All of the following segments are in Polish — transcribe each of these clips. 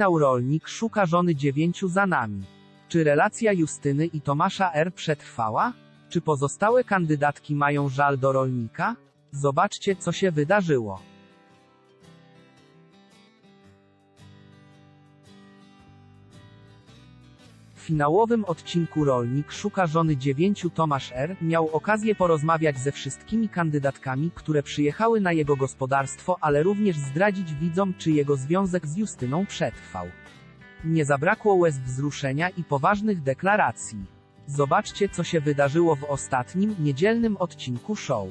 Finał rolnik szuka żony dziewięciu za nami. Czy relacja Justyny i Tomasza R. przetrwała? Czy pozostałe kandydatki mają żal do rolnika? Zobaczcie, co się wydarzyło. Finałowym odcinku Rolnik szuka żony dziewięciu Tomasz R. miał okazję porozmawiać ze wszystkimi kandydatkami, które przyjechały na jego gospodarstwo, ale również zdradzić widzom, czy jego związek z Justyną przetrwał. Nie zabrakło łez wzruszenia i poważnych deklaracji. Zobaczcie, co się wydarzyło w ostatnim, niedzielnym odcinku show.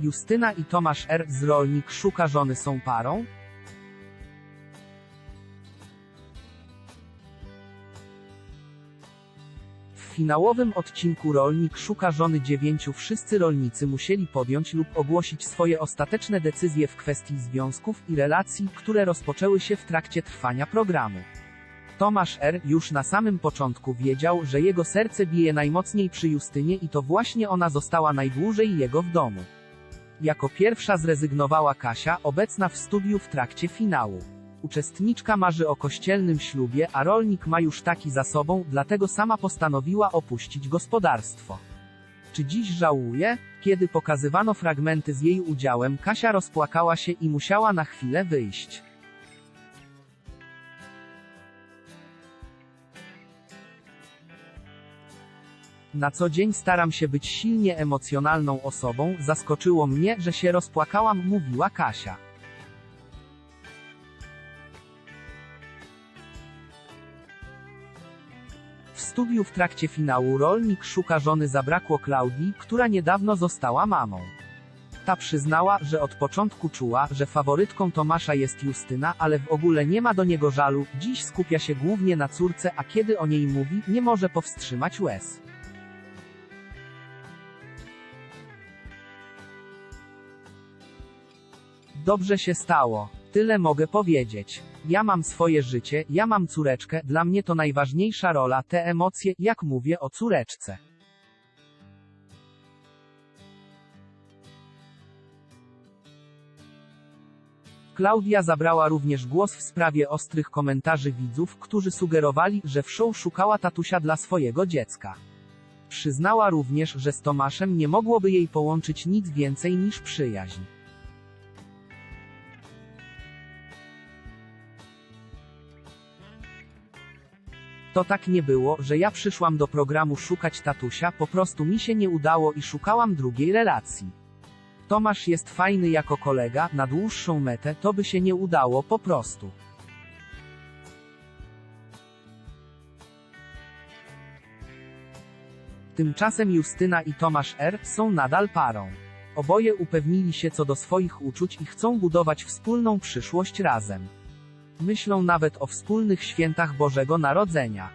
Justyna i Tomasz R. z Rolnik szuka żony są parą? W finałowym odcinku Rolnik szuka żony dziewięciu wszyscy rolnicy musieli podjąć lub ogłosić swoje ostateczne decyzje w kwestii związków i relacji, które rozpoczęły się w trakcie trwania programu. Tomasz R. już na samym początku wiedział, że jego serce bije najmocniej przy Justynie i to właśnie ona została najdłużej jego w domu. Jako pierwsza zrezygnowała Kasia, obecna w studiu w trakcie finału. Uczestniczka marzy o kościelnym ślubie, a rolnik ma już taki za sobą, dlatego sama postanowiła opuścić gospodarstwo. Czy dziś żałuje? Kiedy pokazywano fragmenty z jej udziałem, Kasia rozpłakała się i musiała na chwilę wyjść. Na co dzień staram się być silnie emocjonalną osobą, zaskoczyło mnie, że się rozpłakałam, mówiła Kasia. W studiu w trakcie finału rolnik szuka żony zabrakło Klaudii, która niedawno została mamą. Ta przyznała, że od początku czuła, że faworytką Tomasza jest Justyna, ale w ogóle nie ma do niego żalu, dziś skupia się głównie na córce, a kiedy o niej mówi, nie może powstrzymać łez. Dobrze się stało. Tyle mogę powiedzieć. Ja mam swoje życie, ja mam córeczkę, dla mnie to najważniejsza rola, te emocje, jak mówię o córeczce. Klaudia zabrała również głos w sprawie ostrych komentarzy widzów, którzy sugerowali, że w show szukała tatusia dla swojego dziecka. Przyznała również, że z Tomaszem nie mogłoby jej połączyć nic więcej niż przyjaźń. To tak nie było, że ja przyszłam do programu szukać tatusia, po prostu mi się nie udało i szukałam drugiej relacji. Tomasz jest fajny jako kolega, na dłuższą metę to by się nie udało po prostu. Tymczasem Justyna i Tomasz R. są nadal parą. Oboje upewnili się co do swoich uczuć i chcą budować wspólną przyszłość razem. Myślą nawet o wspólnych świętach Bożego Narodzenia.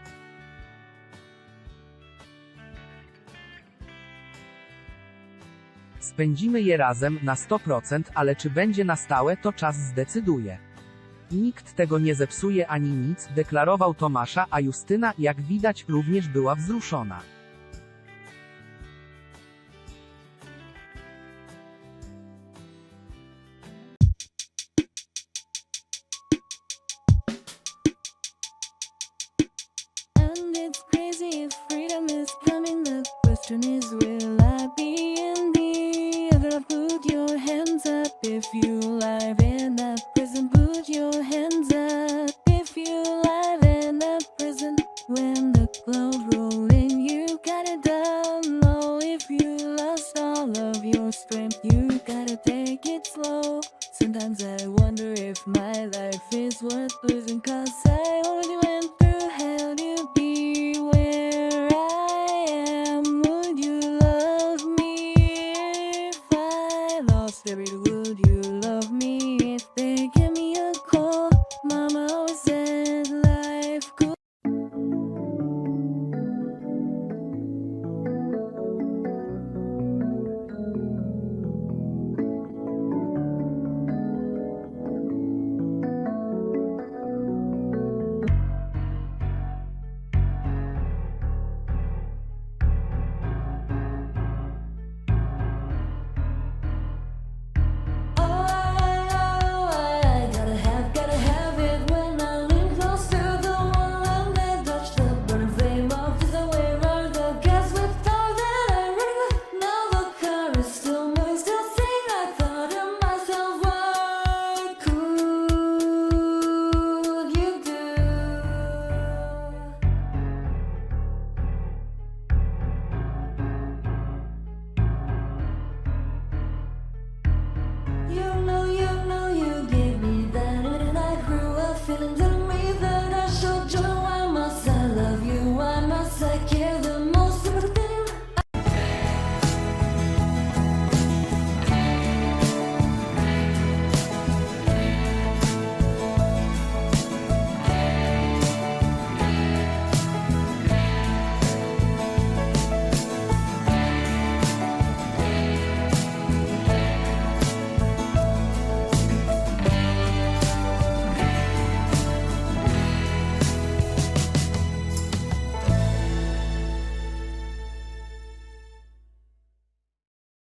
Spędzimy je razem na 100%, ale czy będzie na stałe, to czas zdecyduje. Nikt tego nie zepsuje ani nic, deklarował Tomasza, a Justyna, jak widać, również była wzruszona. Question is, will I be in the other? Put your hands up if you live in a prison. Put your hands up if you live in a prison. When the cloud rolling, you got it down low. If you lost all of your strength, you gotta take it slow. Sometimes I wonder if my life is worth losing, cause I